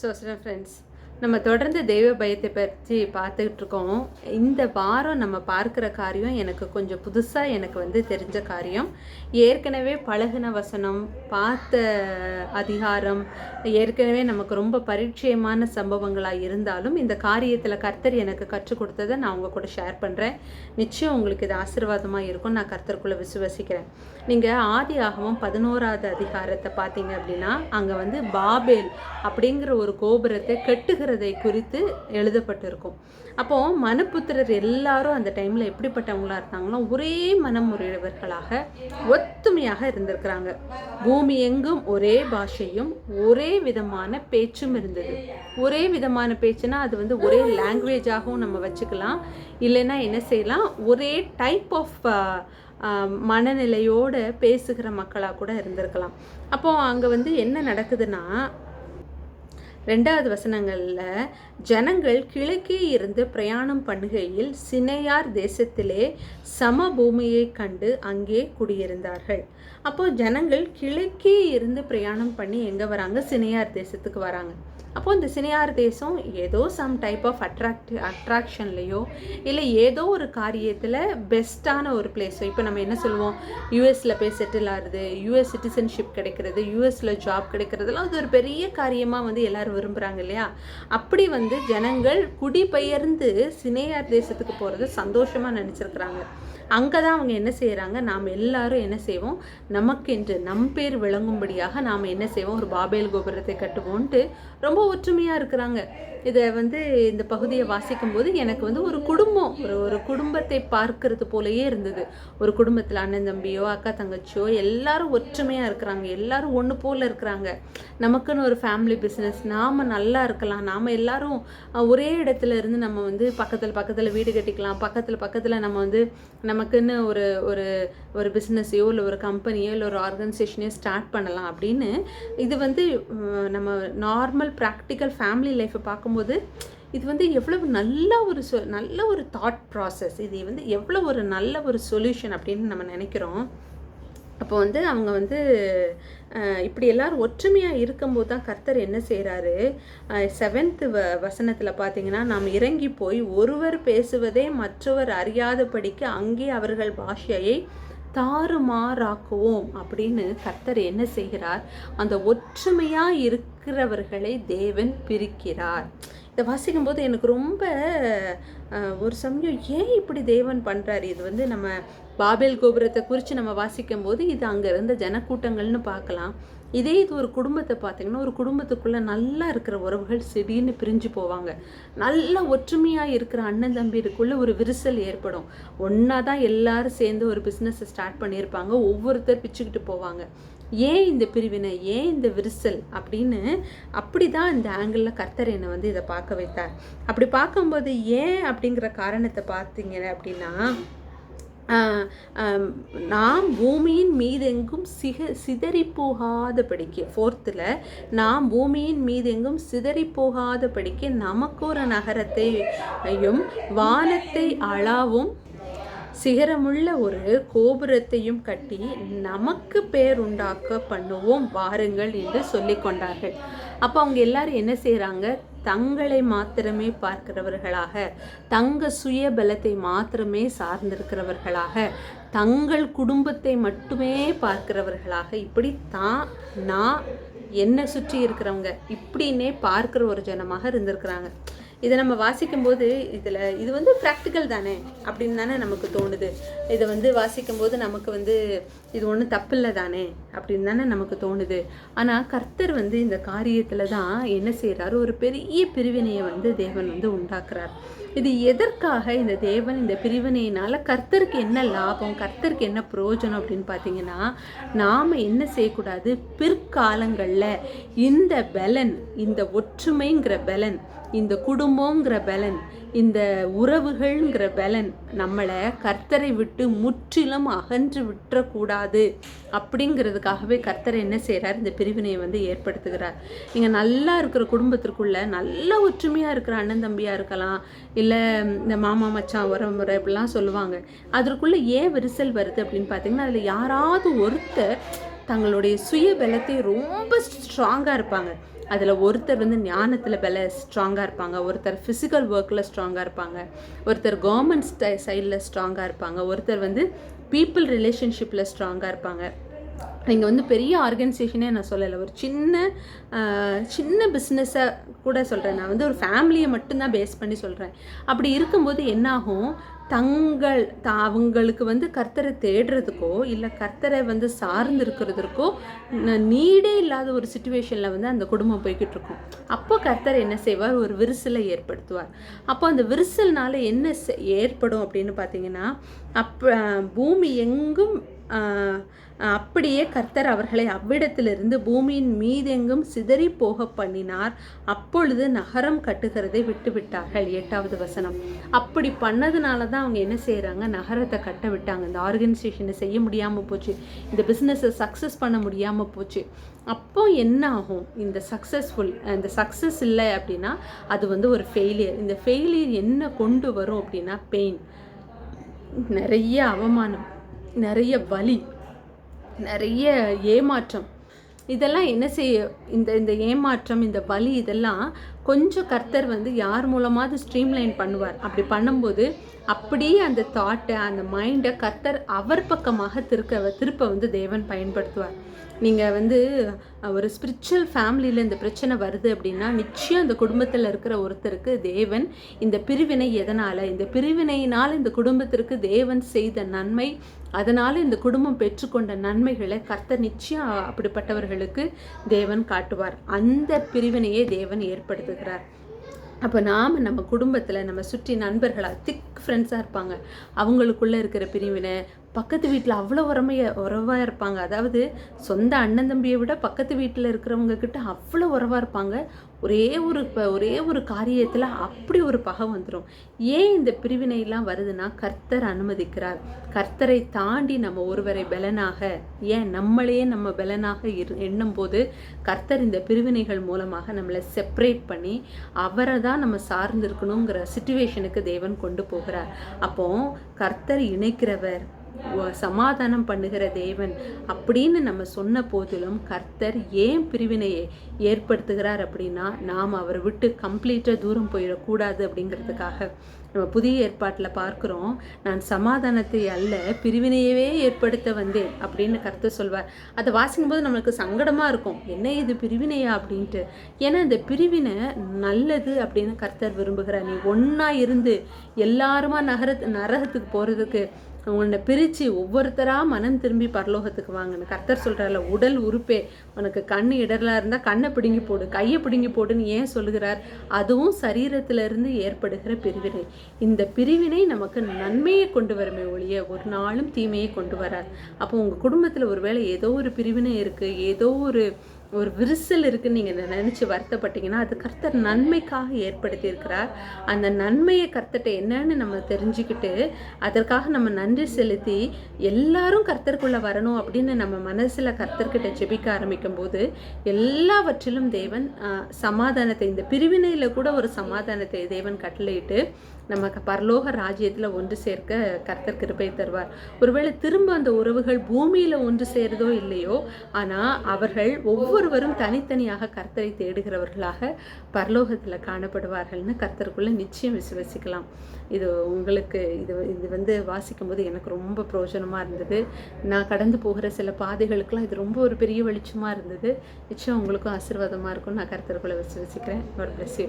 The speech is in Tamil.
ஸோ ஃப்ரெண்ட்ஸ் நம்ம தொடர்ந்து தெய்வ பயத்தை பற்றி பார்த்துக்கிட்டு இருக்கோம் இந்த வாரம் நம்ம பார்க்குற காரியம் எனக்கு கொஞ்சம் புதுசாக எனக்கு வந்து தெரிஞ்ச காரியம். ஏற்கனவே பழகுன வசனம் பார்த்த அதிகாரம் ஏற்கனவே நமக்கு ரொம்ப பரிச்சயமான சம்பவங்களாக இருந்தாலும் இந்த காரியத்தில் கர்த்தர் எனக்கு கற்றுக் கொடுத்ததை நான் உங்கள் கூட ஷேர் பண்ணுறேன் நிச்சயம் உங்களுக்கு இது ஆசீர்வாதமாக இருக்கும். நான் கர்த்தருக்குள்ளே விசுவசிக்கிறேன். நீங்கள் ஆதி ஆகவும் பதினோராவது அதிகாரத்தை பார்த்தீங்க அப்படின்னா அங்கே வந்து பாபேல் அப்படிங்கிற ஒரு கோபுரத்தை கட்டுகிறதை குறித்து எழுதப்பட்டிருக்கும். அப்போது மனுப்புத்திரர் எல்லாரும் அந்த டைமில் எப்படிப்பட்டவங்களா இருந்தாங்களோ ஒரே மனமுறையவர்களாக ஒத்துமையாக இருந்திருக்கிறாங்க. பூமி எங்கும் ஒரே பாஷையும் ஒரே விதமான பேச்சும் இருந்தது. ஒரே விதமான பேச்சுனா அது வந்து ஒரே லாங்குவேஜாகவும் நம்ம வச்சுக்கலாம். இல்லைன்னா என்ன செய்யலாம்? ஒரே டைப் ஆஃப் மனநிலையோடு பேசுகிற மக்களாக கூட இருந்திருக்கலாம். அப்போது அங்கே வந்து என்ன நடக்குதுன்னா ரெண்டாவது வசனங்களில் ஜனங்கள் கிழக்கே இருந்து பிரயாணம் பண்ணுகையில் சினையார் தேசத்திலே சமபூமியை கண்டு அங்கே குடியிருந்தார்கள். அப்போது ஜனங்கள் கிழக்கே இருந்து பிரயாணம் பண்ணி எங்கே வராங்க? சினையார் தேசத்துக்கு வராங்க. அப்போது இந்த சினியார் தேசம் ஏதோ சம் டைப் ஆஃப் அட்ராக்ட் அட்ராக்ஷன்லேயோ இல்லை ஏதோ ஒரு காரியத்தில் பெஸ்ட்டான ஒரு பிளேஸோ இப்போ நம்ம என்ன சொல்லுவோம்? யூஎஸில் போய் செட்டில் ஆகுது யூஎஸ் சிட்டிசன்ஷிப் கிடைக்கிறது யூஎஸில் ஜாப் கிடைக்கிறதுலாம் அது ஒரு பெரிய காரியமாக வந்து எல்லோரும் விரும்புகிறாங்க இல்லையா? அப்படி வந்து ஜனங்கள் குடிபெயர்ந்து சினையார் தேசத்துக்கு போகிறது சந்தோஷமாக நினச்சிருக்கிறாங்க. அங்கே தான் அவங்க என்ன செய்கிறாங்க நாம் எல்லாரும் என்ன செய்வோம்? நமக்கென்று நம் பேர் விளங்கும்படியாக நாம் என்ன செய்வோம்? ஒரு பாபேல் கோபுரத்தை கட்டுவோன்ட்டு ரொம்ப ஒற்றுமையாக இருக்கிறாங்க. இதை வந்து இந்த பகுதியை வாசிக்கும் போது எனக்கு வந்து ஒரு குடும்பம் ஒரு ஒரு குடும்பத்தை பார்க்கறது போலயே இருந்தது. ஒரு குடும்பத்தில் அண்ணன் தம்பியோ அக்கா தங்கச்சியோ எல்லாரும் ஒற்றுமையாக இருக்கிறாங்க. எல்லாரும் ஒன்று போல் இருக்கிறாங்க. நமக்குன்னு ஒரு ஃபேமிலி பிஸ்னஸ் நாம் நல்லா இருக்கலாம். நாம் எல்லாரும் ஒரே இடத்துல இருந்து நம்ம வந்து பக்கத்தில் பக்கத்தில் வீடு கட்டிக்கலாம். பக்கத்தில் பக்கத்தில் நம்ம வந்து நம்ம நமக்குன்னு ஒரு ஒரு ஒரு பிஸ்னஸையோ இல்லை ஒரு கம்பெனியோ இல்லை ஒரு ஆர்கனைசேஷனையோ ஸ்டார்ட் பண்ணலாம் அப்படின்னு இது வந்து நம்ம நார்மல் ப்ராக்டிக்கல் ஃபேமிலி லைஃப்பை பார்க்கும்போது இது வந்து எவ்வளவு நல்ல ஒரு சொ நல்ல ஒரு தாட் ப்ராசஸ் இது வந்து எவ்வளோ ஒரு நல்ல ஒரு சொல்யூஷன் அப்படின்னு நம்ம நினைக்கிறோம். அப்போ வந்து அவங்க வந்து இப்படி எல்லாரும் ஒற்றுமையாக இருக்கும்போது தான் கர்த்தர் என்ன செய்கிறாரு செவன்த்து வ வசனத்தில் பார்த்தீங்கன்னா நாம் இறங்கி போய் ஒருவர் பேசுவதே மற்றவர் அறியாதபடிக்கு அங்கே அவர்கள் பாஷையை தாறுமாறாக்குவோம் அப்படின்னு கர்த்தர் என்ன செய்கிறார்? அந்த ஒற்றுமையாக இருக்கிறவர்களை தேவன் பிரிக்கிறார். இதை வாசிக்கும் போது எனக்கு ரொம்ப ஒரு சமயம் ஏன் இப்படி தேவன் பண்ணுறாரு இது வந்து நம்ம பாபேல் கோபுரத்தை குறித்து நம்ம வாசிக்கும் போது இது அங்கே இருந்த ஜனக்கூட்டங்கள்னு பார்க்கலாம். இதே இது ஒரு குடும்பத்தை பார்த்திங்கன்னா ஒரு குடும்பத்துக்குள்ளே நல்லா இருக்கிற உறவுகள் திடீர்னு பிரிஞ்சு போவாங்க. நல்லா ஒற்றுமையாக இருக்கிற அண்ணன் தம்பிக்குள்ளே ஒரு விரிசல் ஏற்படும். ஒன்றா தான் எல்லாரும் சேர்ந்து ஒரு பிஸ்னஸை ஸ்டார்ட் பண்ணியிருப்பாங்க. ஒவ்வொருத்தர் பிச்சுக்கிட்டு போவாங்க. ஏன் இந்த பிரிவினை ஏன் இந்த விரிசல் அப்படின்னு அப்படி தான் இந்த ஆங்கிளில் கர்த்தர் என்னை வந்து இதை பார்க்க வைத்தார். அப்படி பார்க்கும்போது ஏன் அப்படிங்கிற காரணத்தை பார்த்தீங்க அப்படின்னா நாம் பூமியின் மீதெங்கும் சிக சிதறி போகாதபடிக்கு ஃபோர்த்தில் நாம் பூமியின் மீதெங்கும் சிதறி போகாதபடிக்கு நமக்கு ஒரு நகரத்தையும் வானத்தை அளவும் சிகரமுள்ள ஒரு கோபுரத்தையும் கட்டி நமக்கு பேருண்டாக்க பண்ணுவோம் வாருங்கள் என்று சொல்லி கொண்டார்கள். அப்போ அவங்க எல்லாரும் என்ன செய்கிறாங்க தங்களை மாத்திரமே பார்க்கிறவர்களாக தங்க சுய பலத்தை மாத்திரமே சார்ந்திருக்கிறவர்களாக தங்கள் குடும்பத்தை மட்டுமே பார்க்கிறவர்களாக இப்படி தான் நான் என்னை சுற்றி இருக்கிறவங்க இப்படின்னே பார்க்குற ஒரு ஜனமாக இருந்திருக்கிறாங்க. இதை நம்ம வாசிக்கும்போது இதில் இது வந்து ப்ராக்டிக்கல் தானே அப்படின்னு தானே நமக்கு தோணுது. இதை வந்து வாசிக்கும்போது நமக்கு வந்து இது ஒன்றும் தப்பில்லை தானே அப்படின்னு தானே நமக்கு தோணுது. ஆனால் கர்த்தர் வந்து இந்த காரியத்தில் தான் என்ன செய்கிறாரு ஒரு பெரிய பிரிவினையை வந்து தேவன் வந்து உண்டாக்குறார். இது எதற்காக இந்த தேவன் இந்த பிரிவினையினால் கர்த்தருக்கு என்ன லாபம் கர்த்தருக்கு என்ன பிரயோஜனம் அப்படின்னு பார்த்தீங்கன்னா நாம் என்ன செய்யக்கூடாது? பிற்காலங்களில் இந்த பலன் இந்த ஒற்றுமைங்கிற பலன் இந்த குடும்பங்கிற பலன் இந்த உறவுகள்ங்கிற பலன் நம்மளை கர்த்தரை விட்டு முற்றிலும் அகன்று விட்டுறக்கூடாது அப்படிங்கிறதுக்காகவே கர்த்தரை என்ன செய்கிறார் இந்த பிரிவினையை வந்து ஏற்படுத்துகிறார். இங்கே நல்லா இருக்கிற குடும்பத்திற்குள்ள நல்ல ஒற்றுமையாக இருக்கிற அண்ணன் தம்பியாக இருக்கலாம் இல்லை இந்த மாமா மச்சான் உறவு முறை இப்படிலாம் சொல்லுவாங்க. அதற்குள்ளே ஏன் விரிசல் வருது அப்படின்னு பார்த்தீங்கன்னா அதில் யாராவது ஒருத்தர் தங்களுடைய சுய பலத்தை ரொம்ப ஸ்ட்ராங்காக இருப்பாங்க. அதில் ஒருத்தர் வந்து ஞானத்தில் பல ஸ்ட்ராங்காக இருப்பாங்க. ஒருத்தர் ஃபிசிக்கல் ஒர்க்கில் ஸ்ட்ராங்காக இருப்பாங்க. ஒருத்தர் கவர்மெண்ட் ஸ்டை சைடில் ஸ்ட்ராங்காக இருப்பாங்க. ஒருத்தர் வந்து பீப்புள் ரிலேஷன்ஷிப்பில் ஸ்ட்ராங்காக இருப்பாங்க. இங்கே வந்து பெரிய ஆர்கனைசேஷனே நான் சொல்லலை. ஒரு சின்ன சின்ன பிஸ்னஸை கூட சொல்கிறேன் நான் வந்து ஒரு ஃபேமிலியை மட்டும்தான் பேஸ் பண்ணி சொல்கிறேன் அப்படி இருக்கும்போது என்னாகும்? தங்கள் த அவங்களுக்கு வந்து கர்த்தரை தேடுறதுக்கோ இல்லை கர்த்தரை வந்து சார்ந்து இருக்கிறதுக்கோ நீடே இல்லாத ஒரு சுச்சுவேஷனில் வந்து அந்த குடும்பம் போய்கிட்டு இருக்கும் அப்போ கர்த்தர் என்ன செய்வார்? ஒரு விரிசலை ஏற்படுத்துவார். அப்போ அந்த விரிசல்னால என்ன செ- ஏற்படும் அப்படின்னு பார்த்தீங்கன்னா அப்போ பூமி எங்கும் அப்படியே கர்த்தர் அவர்களை அவ்விடத்திலிருந்து பூமியின் மீதெங்கும் சிதறி போக பண்ணினார். அப்பொழுது நகரம் கட்டுகிறதை விட்டுவிட்டார்கள். எட்டாவது வசனம். அப்படி பண்ணதுனால தான் அவங்க என்ன செய்கிறாங்க நகரத்தை கட்ட விட்டாங்க. இந்த ஆர்கனைசேஷனை செய்ய முடியாமல் போச்சு. இந்த பிஸ்னஸை சக்ஸஸ் பண்ண முடியாமல் போச்சு. அப்போ என்ன ஆகும்? இந்த சக்ஸஸ்ஃபுல் இந்த சக்ஸஸ் இல்லை அப்படின்னா அது வந்து ஒரு ஃபெயிலியர் இந்த ஃபெயிலியர் என்ன கொண்டு வரும் அப்படின்னா பெயின் நிறைய அவமானம். நிறைய வலி நிறைய ஏமாற்றம். இதெல்லாம் என்ன செய்ய இந்த இந்த ஏமாற்றம் இந்த வலி இதெல்லாம் கொஞ்சம் கர்த்தர் வந்து யார் மூலமாவது ஸ்ட்ரீம்லைன் பண்ணுவார். அப்படி பண்ணும்போது அப்படியே அந்த தாட்டை அந்த மைண்டை கத்தர் அவர் பக்கமாக திருக்க திருப்ப வந்து தேவன் பயன்படுத்துவார். நீங்கள் வந்து ஒரு ஸ்பிரிச்சுவல் ஃபேமிலியில் இந்த பிரச்சனை வருது அப்படின்னா நிச்சயம் அந்த குடும்பத்தில் இருக்கிற ஒருத்தருக்கு தேவன் இந்த பிரிவினை எதனால் இந்த பிரிவினையினால் இந்த குடும்பத்திற்கு தேவன் செய்த நன்மை அதனால் இந்த குடும்பம் பெற்றுக்கொண்ட நன்மைகளை கர்த்தர் நிச்சயம் அப்படிப்பட்டவர்களுக்கு தேவன் காட்டுவார். அந்த பிரிவினையை தேவன் ஏற்படுத்துகிறார். அப்போ நாம் நம்ம குடும்பத்தில் நம்ம சுற்றி நண்பர்களாக திக் ஃப்ரெண்ட்ஸாக இருப்பாங்க. அவங்களுக்குள்ளே இருக்கிற பிரிவினை பக்கத்து வீட்டில் அவ்வளோ உறமைய உறவாக இருப்பாங்க. அதாவது சொந்த அண்ணன் தம்பியை விட பக்கத்து வீட்டில் இருக்கிறவங்க கிட்ட அவ்வளோ உறவாக இருப்பாங்க. ஒரே ஒரு இப்போ ஒரே ஒரு காரியத்தில் அப்படி ஒரு பகை வந்துடும் ஏன் இந்த பிரிவினையெல்லாம் வருதுன்னா கர்த்தர் அனுமதிக்கிறார். கர்த்தரை தாண்டி நம்ம ஒருவரை பலனாக ஏன் நம்மளையே நம்ம பலனாக இரு எண்ணும் போது கர்த்தர் இந்த பிரிவினைகள் மூலமாக நம்மளை செப்பரேட் பண்ணி அவரை தான் நம்ம சார்ந்திருக்கணுங்கிற சுச்சுவேஷனுக்கு தேவன் கொண்டு போகிறார். அப்போ கர்த்தர் இணைக்கிறவர் சமாதானம் பண்ணுகிற தேவன் அப்படின்னு நம்ம சொன்ன போதிலும் கர்த்தர் ஏன் பிரிவினையை ஏற்படுத்துகிறார் அப்படின்னா நாம் அவரை விட்டு கம்ப்ளீட்டாக தூரம் போயிடக்கூடாது அப்படிங்கிறதுக்காக. நம்ம புதிய ஏற்பாட்டில் பார்க்குறோம் நான் சமாதானத்தை அல்ல பிரிவினையவே ஏற்படுத்த வந்தேன் அப்படின்னு கர்த்தர் சொல்வார். அதை வாசிக்கும்போது நம்மளுக்கு சங்கடமாக இருக்கும். என்ன இது பிரிவினையா அப்படின்ட்டு. ஏன்னா இந்த பிரிவினை நல்லது அப்படின்னு கர்த்தர் விரும்புகிறார். நீ ஒன்றா இருந்து எல்லாருமா நகர நரகத்துக்கு போகிறதுக்கு உன்னை பிரித்து ஒவ்வொருத்தராக மனம் திரும்பி பரலோகத்துக்கு வாங்கன்னு. கர்த்தர் சொல்கிறார்ல உடல் உறுப்பே. உனக்கு கண் இடரலாக இருந்தால் கண்ணை பிடுங்கி போடு கையை பிடுங்கி போடுன்னு ஏன் சொல்லுகிறார்? அதுவும் சரீரத்திலிருந்து ஏற்படுகிற பிரிவினை. இந்த பிரிவினை நமக்கு நன்மையை கொண்டு வருமே ஒழிய ஒரு நாளும் தீமையை கொண்டு வராது. அப்போ உங்கள் குடும்பத்தில் ஒருவேளை ஏதோ ஒரு பிரிவினை இருக்குது ஏதோ ஒரு ஒரு விரிசல் இருக்குன்னு நீங்கள் நினச்சி வருத்தப்பட்டீங்கன்னா அது கர்த்தர் நன்மைக்காக ஏற்படுத்தி இருக்கிறார் அந்த நன்மையை கர்த்தட்ட என்னன்னு நம்ம தெரிஞ்சுக்கிட்டு அதற்காக நம்ம நன்றி செலுத்தி எல்லாரும் கர்த்தருக்குள்ளே வரணும் அப்படின்னு நம்ம மனசில் கர்த்தர்கிட்ட ஜெபிக்க ஆரம்பிக்கும் போது எல்லாவற்றிலும் தேவன் சமாதானத்தை இந்த பிரிவினையில் கூட ஒரு சமாதானத்தை தேவன் கட்டளையிட்டு நமக்கு பரலோக ராஜ்யத்தில் ஒன்று சேர்க்க கர்த்தர் கிருப்பை தருவார். ஒருவேளை திரும்ப அந்த உறவுகள் பூமியில் ஒன்று சேருதோ இல்லையோ ஆனால் அவர்கள் ஒவ்வொருவரும் தனித்தனியாக கர்த்தரை தேடுகிறவர்களாக பரலோகத்தில் காணப்படுவார்கள்னு கர்த்தருக்குள்ளே நிச்சயம் விசுவசிக்கலாம். இது உங்களுக்கு இது இது வந்து வாசிக்கும்போது எனக்கு ரொம்ப பிரயோஜனமாக இருந்தது. நான் கடந்து போகிற சில பாதைகளுக்கெல்லாம் இது ரொம்ப ஒரு பெரிய வெளிச்சமாக இருந்தது. நிச்சயம் உங்களுக்கும் ஆசீர்வாதமாக இருக்கும் நான் கருத்தருக்குள்ளே விசுவசிக்கிறேன். ஒரு பிளஸ்